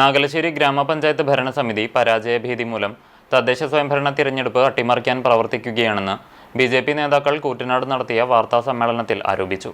നാഗലശ്ശേരി ഗ്രാമപഞ്ചായത്ത് ഭരണസമിതി പരാജയഭീതി മൂലം തദ്ദേശ സ്വയംഭരണ തിരഞ്ഞെടുപ്പ് അട്ടിമറിക്കാൻ പ്രവർത്തിക്കുകയാണെന്ന് ബി ജെ പി നേതാക്കൾ കൂറ്റനാട് നടത്തിയ വാർത്താ സമ്മേളനത്തിൽ ആരോപിച്ചു.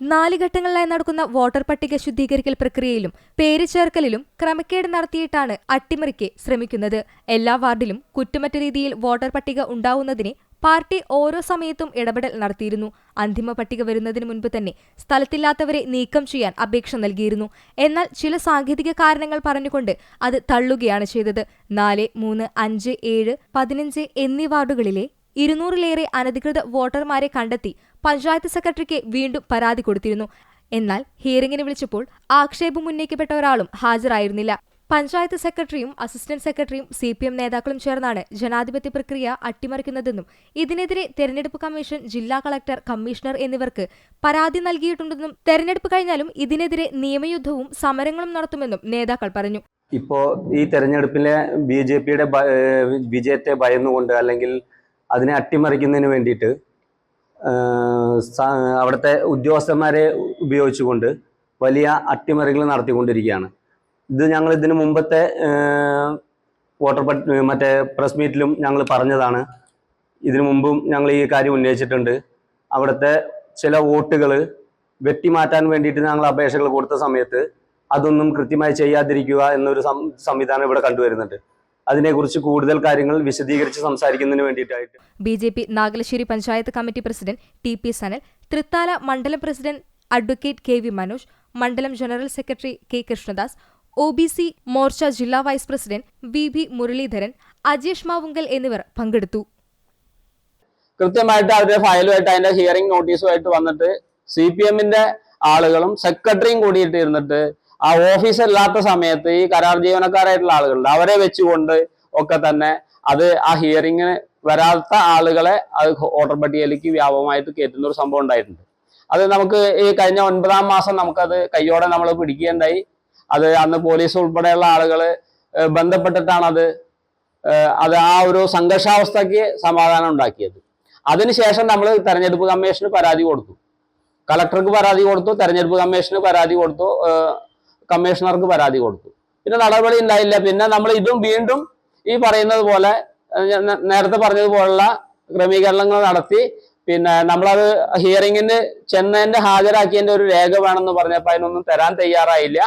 നാല് ഘട്ടങ്ങളിലായി നടക്കുന്ന വോട്ടർ പട്ടിക ശുദ്ധീകരിക്കൽ പ്രക്രിയയിലും പേര് ചേർക്കലിലും ക്രമക്കേട് നടത്തിയിട്ടാണ് അട്ടിമറിക്ക് ശ്രമിക്കുന്നത്. എല്ലാ വാർഡിലും കുറ്റമറ്റ രീതിയിൽ വോട്ടർ പട്ടിക ഉണ്ടാവുന്നതിന് പാർട്ടി ഓരോ സമയത്തും ഇടപെടൽ നടത്തിയിരുന്നു. അന്തിമ പട്ടിക വരുന്നതിന് മുൻപ് തന്നെ സ്ഥലത്തില്ലാത്തവരെ നീക്കം ചെയ്യാൻ അപേക്ഷ നൽകിയിരുന്നു. എന്നാൽ ചില സാങ്കേതിക കാരണങ്ങൾ പറഞ്ഞുകൊണ്ട് അത് തള്ളുകയാണ് ചെയ്തത്. നാല് മൂന്ന് അഞ്ച് ഏഴ് പതിനഞ്ച് എന്നീ വാർഡുകളിലെ ഇരുന്നൂറിലേറെ അനധികൃത വോട്ടർമാരെ കണ്ടെത്തി പഞ്ചായത്ത് സെക്രട്ടറിക്ക് വീണ്ടും പരാതി കൊടുത്തിരുന്നു. എന്നാൽ ഹിയറിംഗിന് വിളിച്ചപ്പോൾ ആക്ഷേപം ഉന്നയിക്കപ്പെട്ട ഒരാളും ഹാജരായിരുന്നില്ല. പഞ്ചായത്ത് സെക്രട്ടറിയും അസിസ്റ്റന്റ് സെക്രട്ടറിയും സി പി എം നേതാക്കളും ചേർന്നാണ് ജനാധിപത്യ പ്രക്രിയ അട്ടിമറിക്കുന്നതെന്നും ഇതിനെതിരെ തെരഞ്ഞെടുപ്പ് കമ്മീഷൻ ജില്ലാ കളക്ടർ കമ്മീഷണർ എന്നിവർക്ക് പരാതി നൽകിയിട്ടുണ്ടെന്നും തെരഞ്ഞെടുപ്പ് കഴിഞ്ഞാലും ഇതിനെതിരെ നിയമയുദ്ധവും സമരങ്ങളും നടത്തുമെന്നും നേതാക്കൾ പറഞ്ഞു. ഇപ്പോ ഈ തെരഞ്ഞെടുപ്പിലെ ബി ജെ പിയുടെ വിജയത്തെ ഭയന്നുകൊണ്ട് അല്ലെങ്കിൽ അതിനെ അട്ടിമറിക്കുന്നതിന് വേണ്ടിയിട്ട് അവിടുത്തെ ഉദ്യോഗസ്ഥന്മാരെ ഉപയോഗിച്ചുകൊണ്ട് വലിയ അട്ടിമറികൾ നടത്തിക്കൊണ്ടിരിക്കുകയാണ്. ഇത് ഞങ്ങൾ ഇതിനു മുമ്പത്തെ വോട്ടർ മറ്റേ പ്രസ് മീറ്റിലും ഞങ്ങൾ പറഞ്ഞതാണ്. ഇതിനു മുമ്പും ഞങ്ങൾ ഈ കാര്യം ഉന്നയിച്ചിട്ടുണ്ട്. അവിടുത്തെ ചില വോട്ടുകൾ വെട്ടിമാറ്റാൻ വേണ്ടിയിട്ട് ഞങ്ങൾ അപേക്ഷകൾ കൊടുത്ത സമയത്ത് അതൊന്നും കൃത്യമായി ചെയ്യാതിരിക്കുക എന്നൊരു സംവിധാനം ഇവിടെ കണ്ടുവരുന്നുണ്ട്. അതിനെക്കുറിച്ച് കൂടുതൽ കാര്യങ്ങൾ വിശദീകരിച്ച് സംസാരിക്കുന്നതിന് വേണ്ടിയിട്ടായിട്ട്. B J P Nagalassery panchayat committee president T P Sanal Thrithala മണ്ഡലം president advocate K V Manoj മണ്ഡലം general secretary K Krishnadas O B C Morcha ജില്ലാ vice president V B Muraleedharan Ajesh Mavunkal എന്നിവർ പങ്കെടുത്തു. കൃത്യമായിട്ട് അവരുടെ ഫയലുമായിട്ട് അതിന്റെ hearing നോട്ടീസുമായിട്ട് വന്നിട്ട് C P എമ്മിന്റെ ആളുകളും സെക്രട്ടറിയും കൂടിയിട്ട് ഇരുന്നിട്ട് ആ ഓഫീസ് ഇല്ലാത്ത സമയത്ത് ഈ കരാർ ജീവനക്കാരായിട്ടുള്ള ആളുകളുണ്ട്. അവരെ വെച്ചുകൊണ്ട് ഒക്കെ തന്നെ അത് ആ ഹിയറിങ്ങിന് വരാത്ത ആളുകളെ അത് ഓർഡർ പട്ടികയിലേക്ക് വ്യാപകമായിട്ട് കയറ്റുന്ന ഒരു സംഭവം ഉണ്ടായിട്ടുണ്ട്. അത് നമുക്ക് ഈ കഴിഞ്ഞ ഒൻപതാം മാസം നമുക്കത് കയ്യോടെ നമ്മൾ പിടിക്കുകയുണ്ടായി. അത് അന്ന് പോലീസ് ഉൾപ്പെടെയുള്ള ആളുകൾ ബന്ധപ്പെട്ടിട്ടാണ് അത് ആ ഒരു സംഘർഷാവസ്ഥയ്ക്ക് സമാധാനം ഉണ്ടാക്കിയത്. അതിനുശേഷം നമ്മൾ തെരഞ്ഞെടുപ്പ് കമ്മീഷന് പരാതി കൊടുത്തു. കളക്ടർക്ക് പരാതി കൊടുത്തു തെരഞ്ഞെടുപ്പ് കമ്മീഷന് പരാതി കൊടുത്തു കമ്മീഷണർക്ക് പരാതി കൊടുത്തു. പിന്നെ നടപടി ഉണ്ടായില്ല. പിന്നെ നമ്മൾ ഇതും വീണ്ടും ഈ പറയുന്നത് പോലെ നേരത്തെ പറഞ്ഞതുപോലുള്ള ക്രമീകരണങ്ങൾ നടത്തി. പിന്നെ നമ്മളത് ഹിയറിങ്ങിന് ചെന്നതിന്റെ ഹാജരാക്കിയതിന്റെ ഒരു രേഖ വേണമെന്ന് പറഞ്ഞപ്പോൾ അതിനൊന്നും തരാൻ തയ്യാറായില്ല.